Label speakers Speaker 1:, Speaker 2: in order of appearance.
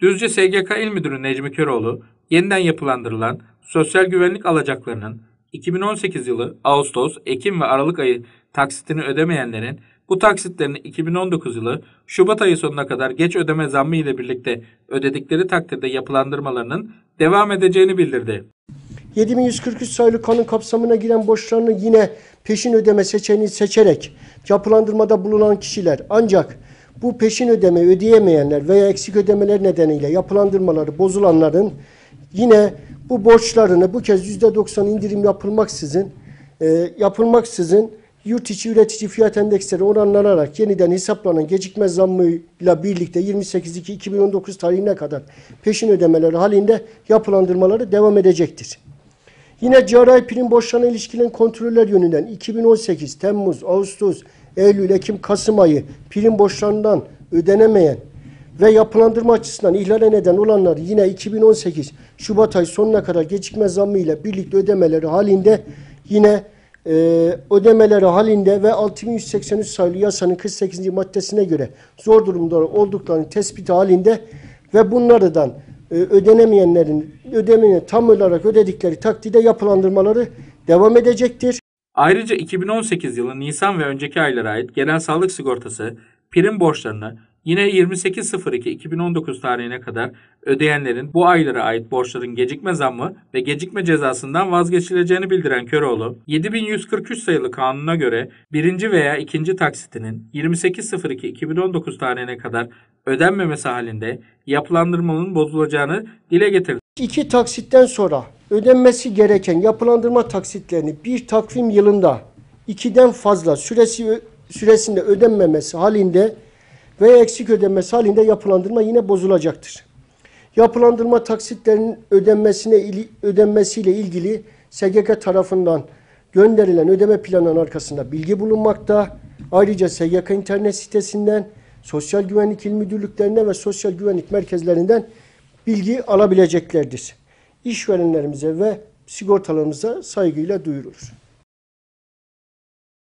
Speaker 1: Düzce SGK İl Müdürü Necmi Köroğlu, yeniden yapılandırılan sosyal güvenlik alacaklarının 2018 yılı Ağustos, Ekim ve Aralık ayı taksitini ödemeyenlerin bu taksitlerini 2019 yılı Şubat ayı sonuna kadar geç ödeme zammı ile birlikte ödedikleri takdirde yapılandırmalarının devam edeceğini bildirdi.
Speaker 2: 7143 sayılı kanun kapsamına giren borçlarını yine peşin ödeme seçeneğini seçerek yapılandırmada bulunan kişiler ancak bu peşin ödeme ödeyemeyenler veya eksik ödemeler nedeniyle yapılandırmaları bozulanların yine bu borçlarını bu kez %90 indirim yapılmaksızın e, yapılmaksızın yurt içi üretici fiyat endeksleri oranlanarak yeniden hesaplanan gecikme zammıyla birlikte 28.2.2019 tarihine kadar peşin ödemeleri halinde yapılandırmaları devam edecektir. Yine cari prim borçlarına ilişkin kontroller yönünden 2018, Temmuz, Ağustos, Eylül, Ekim, Kasım ayı prim borçlarından ödenemeyen ve yapılandırma açısından ihlale neden olanlar yine 2018 Şubat ayı sonuna kadar gecikme zammı ile birlikte ödemeleri halinde yine e, ödemeleri halinde ve 6183 sayılı yasanın 48. maddesine göre zor durumda olduklarını tespiti halinde ve bunlardan e, ödenemeyenlerin ödemeni tam olarak ödedikleri takdirde yapılandırmaları devam edecektir.
Speaker 1: Ayrıca 2018 yılı Nisan ve önceki aylara ait genel sağlık sigortası prim borçlarını yine 28.02.2019 tarihine kadar ödeyenlerin bu aylara ait borçların gecikme zammı ve gecikme cezasından vazgeçileceğini bildiren Köroğlu, 7143 sayılı kanuna göre birinci veya ikinci taksitinin 28.02.2019 tarihine kadar ödenmemesi halinde yapılandırmanın bozulacağını dile getirdi.
Speaker 2: İki taksitten sonra ödenmesi gereken yapılandırma taksitlerini bir takvim yılında ikiden fazla süresi süresinde ödenmemesi halinde veya eksik ödenmesi halinde yapılandırma yine bozulacaktır. Yapılandırma taksitlerinin ödenmesine ödenmesiyle ilgili SGK tarafından gönderilen ödeme planının arkasında bilgi bulunmakta. Ayrıca SGK internet sitesinden, Sosyal Güvenlik İl Müdürlüklerinden ve Sosyal Güvenlik Merkezlerinden bilgi alabileceklerdir. İşverenlerimize ve sigortalarımıza saygıyla duyurulur.